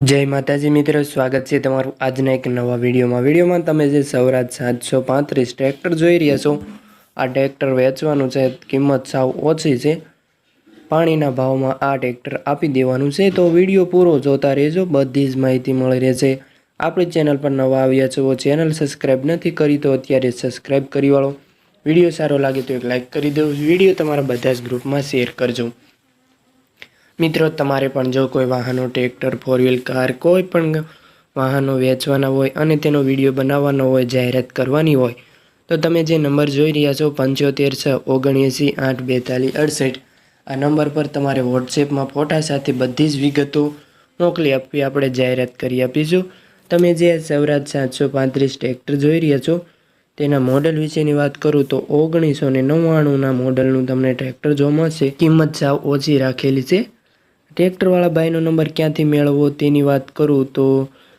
જય માતાજી મિત્રો, સ્વાગત છે તમારું આજના એક નવા વિડીયોમાં. વિડીયોમાં તમે જે સૌરાજ સાતસો પાંત્રીસ ટ્રેક્ટર જોઈ રહ્યા છો, આ ટ્રેક્ટર વેચવાનું છે, કિંમત સાવ ઓછી છે. પાણીના ભાવમાં આ ટ્રેક્ટર આપી દેવાનું છે, તો વીડિયો પૂરો જોતા રહેજો, બધી જ માહિતી મળી રહેશે. આપણી ચેનલ પર નવા આવ્યા છો, ચેનલ સબસ્ક્રાઈબ નથી કરી, તો અત્યારે સબસ્ક્રાઈબ કરી વાળો. વીડિયો સારો લાગે તો એક લાઇક કરી દો વીડિયો તમારા બધા જ ગ્રુપમાં શેર કરજો. મિત્રો, તમારે પણ જો કોઈ વાહનો, ટ્રેક્ટર ફોર વ્હીલ કાર કોઈ પણ વાહનો વેચવાના હોય અને તેનો વીડિયો બનાવવાનો હોય, જાહેરાત કરવાની હોય, તો તમે જે નંબર જોઈ રહ્યા છો, પંચોતેર છ ઓગણએંસી આઠ બેતાલીસ અડસઠ, આ નંબર પર તમારે વોટ્સએપમાં ફોટા સાથે બધી જ વિગતો મોકલી આપવી, આપણે જાહેરાત કરી આપીશું. તમે જે સૌરાજ સાતસો પાંત્રીસ ટ્રેક્ટર જોઈ રહ્યા છો, તેના મોડલ વિશેની વાત કરું, તો ઓગણીસો ને નવ્વાણુંના મોડલનું તમને ટ્રેક્ટર જોવા મળશે. કિંમત સાવ ઓછી રાખેલી છે. ટ્રેક્ટરવાળા ભાઈનો નંબર ક્યાંથી મેળવવો તેની વાત કરું તો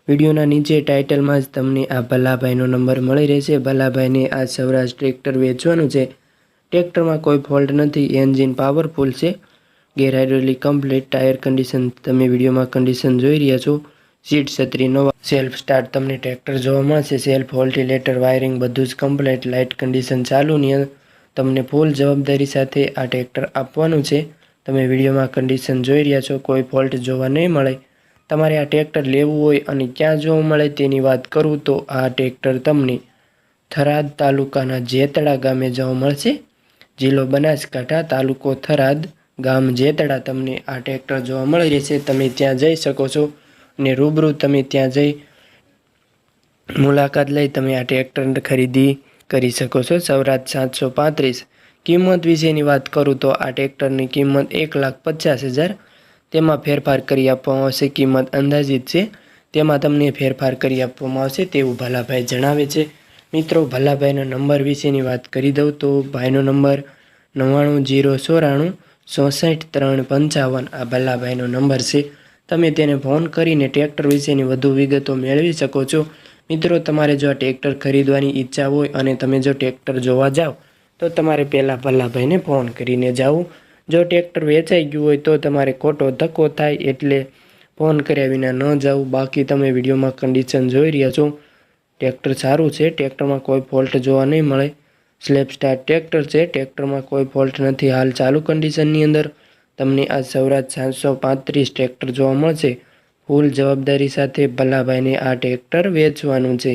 વિડીયોના નીચે ટાઇટલમાં જ તમને આ ભલાભાઈનો નંબર મળી રહેશે. ભલાભાઈને આ સૌરાષ્ટ્ર ટ્રેક્ટર વેચવાનું છે. ટ્રેક્ટરમાં કોઈ ફોલ્ટ નથી, એન્જિન પાવરફુલ છે. ગેરહાઇડ્રોલિક કમ્પ્લીટ ટાયર કન્ડિશન, તમે વિડીયોમાં કન્ડિશન જોઈ રહ્યા છો. સીટ છત્રી નવા, સેલ્ફ સ્ટાર્ટ તમને ટ્રેક્ટર જોવા મળશે. સેલ્ફ હોલ્ટિલેટર, વાયરિંગ બધું જ કમ્પ્લીટ, લાઇટ કન્ડિશન ચાલુની તમને ફૂલ જવાબદારી સાથે આ ટ્રેક્ટર આપવાનું છે. તમે વિડીયોમાં કન્ડિશન જોઈ રહ્યા છો, કોઈ ફોલ્ટ જોવા નહીં મળે. તમારે આ ટ્રેક્ટર લેવું હોય અને ક્યાં જોવા મળે તેની વાત કરું તો આ ટ્રેક્ટર તમને થરાદ તાલુકાના જેતડા ગામે જોવા મળશે. જિલ્લો બનાસકાંઠા, તાલુકો થરાદ ગામ જેતળા તમને આ ટ્રેક્ટર જોવા મળી રહેશે. તમે ત્યાં જઈ શકો છો અને રૂબરૂ તમે ત્યાં જઈ મુલાકાત લઈ તમે આ ટ્રેક્ટર ખરીદી કરી શકો છો. સૌરાજ સાતસો પાંત્રીસ કિંમત વિશેની વાત કરું તો આ ટ્રેક્ટરની કિંમત એક લાખ પચાસ હજાર. તેમાં ફેરફાર કરી આપવામાં આવશે. કિંમત અંદાજિત છે. તેમાં તમને ફેરફાર કરી આપવામાં આવશે તેવું ભલાભાઈ જણાવે છે. મિત્રો ભલાભાઈનો નંબર વિશેની વાત કરી દઉં તો ભાઈનો નંબર નવ્વાણું જીરો ચોરાણું ચોસઠ ત્રણ પંચાવન. આ ભલાભાઈનો નંબર છે. તમે તેને ફોન કરીને ટ્રેક્ટર વિશેની વધુ વિગતો મેળવી શકો છો. મિત્રો, તમારે જો આ ટ્રેક્ટર ખરીદવાની ઈચ્છા હોય અને તમે જો ટ્રેક્ટર જોવા જાઓ તો તમારે પહેલાં ભલ્લાભાઈને ફોન કરીને જાવું. જો ટ્રેક્ટર વેચાઈ ગયું હોય તો તમારે ખોટો ધક્કો થાય એટલે ફોન કર્યા વિના ન જાવું. બાકી તમે વિડીયોમાં કન્ડિશન જોઈ રહ્યા છો. ટ્રેક્ટર સારું છે ટ્રેક્ટરમાં કોઈ ફોલ્ટ જોવા નહીં મળે. સ્લેપ સ્ટાર ટ્રેક્ટર છે ટ્રેક્ટરમાં કોઈ ફોલ્ટ નથી. હાલ ચાલુ કન્ડિશનની અંદર તમને આ સૌરાજ સાતસો પાંત્રીસ ટ્રેક્ટર જોવા મળશે. ફૂલ જવાબદારી સાથે ભલાભાઈને આ ટ્રેક્ટર વેચવાનું છે.